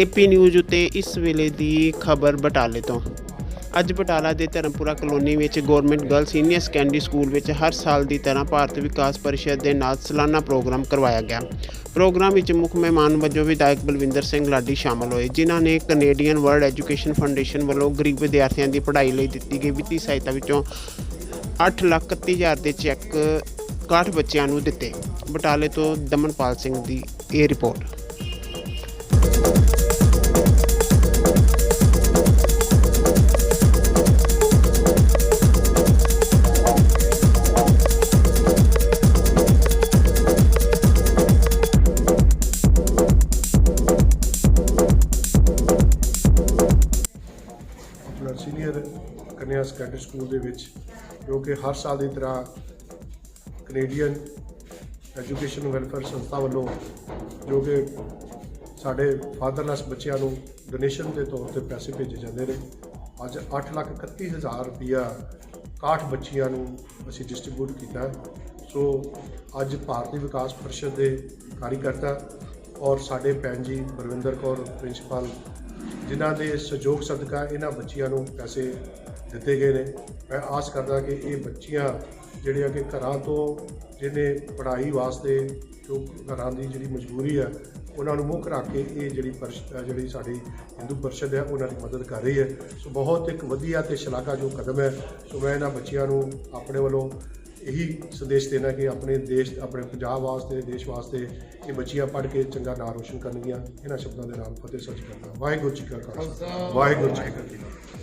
AP news ਉਤੇ ਇਸ ਵੇਲੇ ਦੀ ਖਬਰ ਬਟਾਲੇ ਤੋਂ। ਅੱਜ ਬਟਾਲਾ ਦੇ ਧਰਮਪੁਰਾ ਕਲੋਨੀ ਵਿੱਚ government girl senior secondary school ਵਿੱਚ ਹਰ ਸਾਲ ਦੀ ਤਰ੍ਹਾਂ ਭਾਰਤ ਵਿਕਾਸ ਪਰਿਸ਼ਦ ਦੇ ਨਾਲ ਸਾਲਾਨਾ ਪ੍ਰੋਗਰਾਮ ਕਰਵਾਇਆ ਗਿਆ। ਪ੍ਰੋਗਰਾਮ ਵਿੱਚ ਮੁੱਖ ਮਹਿਮਾਨ ਵਜੋਂ ਵਿਧਾਇਕ ਬਲਵਿੰਦਰ ਸਿੰਘ ਲਾਡੀ ਸ਼ਾਮਲ ਹੋਏ, ਜਿਨ੍ਹਾਂ ਨੇ ਕੈਨੇਡੀਅਨ ਵਰਲਡ ਐਜੂਕੇਸ਼ਨ ਫਾਊਂਡੇਸ਼ਨ ਵੱਲੋਂ ਗਰੀਬ ਵਿਦਿਆਰਥੀਆਂ ਦੀ ਪੜ੍ਹਾਈ ਲਈ ਦਿੱਤੀ ਗਈ ਵਿੱਤੀ ਸਹਾਇਤਾ ਵਿੱਚੋਂ 831000 ਦੇ ਚੈੱਕ 61 ਬੱਚਿਆਂ ਨੂੰ ਦਿੱਤੇ। ਬਟਾਲੇ ਤੋਂ ਦਮਨਪਾਲ ਸਿੰਘ ਦੀ ਇਹ ਰਿਪੋਰਟ। ਸੀਨੀਅਰ ਕੰਨਿਆ ਸੈਕੰਡਰੀ ਸਕੂਲ ਦੇ ਵਿੱਚ, ਜੋ ਕਿ ਹਰ ਸਾਲ ਦੀ ਤਰ੍ਹਾਂ ਕੈਨੇਡੀਅਨ ਐਜੂਕੇਸ਼ਨ ਵੈਲਫੇਅਰ ਸੰਸਥਾ ਵੱਲੋਂ ਜੋ ਕਿ ਸਾਡੇ ਫਾਦਰਲੈਸ ਬੱਚਿਆਂ ਨੂੰ ਡੋਨੇਸ਼ਨ ਦੇ ਤੌਰ ਤੇ ਪੈਸੇ ਭੇਜੇ ਜਾਂਦੇ ਨੇ। ਅੱਜ 831000 ਰੁਪਇਆ 61 ਬੱਚੀਆਂ ਨੂੰ ਅਸੀਂ ਡਿਸਟ੍ਰੀਬਿਊਟ ਕੀਤਾ ਸੋ ਅੱਜ ਭਾਰਤੀ ਵਿਕਾਸ ਪਰਿਸ਼ਦ ਦੇ ਕਾਰੀਕਰਤਾ ਔਰ ਸਾਡੇ ਭੈਣ ਜੀ ਬਰਵਿੰਦਰ ਕੌਰ, ਪ੍ਰਿੰਸੀਪਲ ਜਿਨ੍ਹਾਂ ਦੇ ਸਹਿਯੋਗ ਸਦਕਾ ਇਹਨਾਂ ਬੱਚੀਆਂ ਨੂੰ ਪੈਸੇ ਦਿੱਤੇ ਗਏ ਨੇ। ਮੈਂ ਆਸ ਕਰਦਾ ਕਿ ਇਹ ਬੱਚੀਆਂ ਜਿਹੜੀਆਂ ਕਿ ਘਰਾਂ ਤੋਂ ਜਿਹਨੇ ਪੜ੍ਹਾਈ ਵਾਸਤੇ ਜੋ ਘਰਾਂ ਦੀ ਜਿਹੜੀ ਮਜਬੂਰੀ ਆ, ਉਹਨਾਂ ਨੂੰ ਮੁੱਖ ਰੱਖ ਕੇ ਇਹ ਜਿਹੜੀ ਪਰਿਸ਼- ਜਿਹੜੀ ਸਾਡੀ ਹਿੰਦੂ ਪਰਿਸ਼ਦ ਹੈ ਉਹਨਾਂ ਦੀ ਮਦਦ ਕਰ ਰਹੀ ਹੈ। ਸੋ ਬਹੁਤ ਇੱਕ ਵਧੀਆ ਤੇ ਸ਼ਲਾਘਾਯੋਗ ਕਦਮ ਹੈ। ਸੋ ਮੈਂ ਇਹਨਾਂ ਬੱਚਿਆਂ ਨੂੰ ਆਪਣੇ ਵੱਲੋਂ ਇਹੀ ਸੰਦੇਸ਼ ਦੇਣਾ ਕਿ ਆਪਣੇ ਦੇਸ਼ ਆਪਣੇ ਪੰਜਾਬ ਵਾਸਤੇ ਦੇਸ਼ ਵਾਸਤੇ ਇਹ ਬੱਚੀਆਂ ਪੜ੍ਹ ਕੇ ਚੰਗਾ ਨਾਂ ਰੋਸ਼ਨ ਕਰਨਗੀਆਂ। ਇਹਨਾਂ ਸ਼ਬਦਾਂ ਦੇ ਨਾਲ ਫਤਿਹ ਸੱਚ ਕਰਦਾ। ਵਾਹਿਗੁਰੂ ਜੀ ਕਾ ਖਾਲਸਾ। ਵਾਹਿਗੁਰੂ ਜੀ ਕੀ ਫਤਿਹ।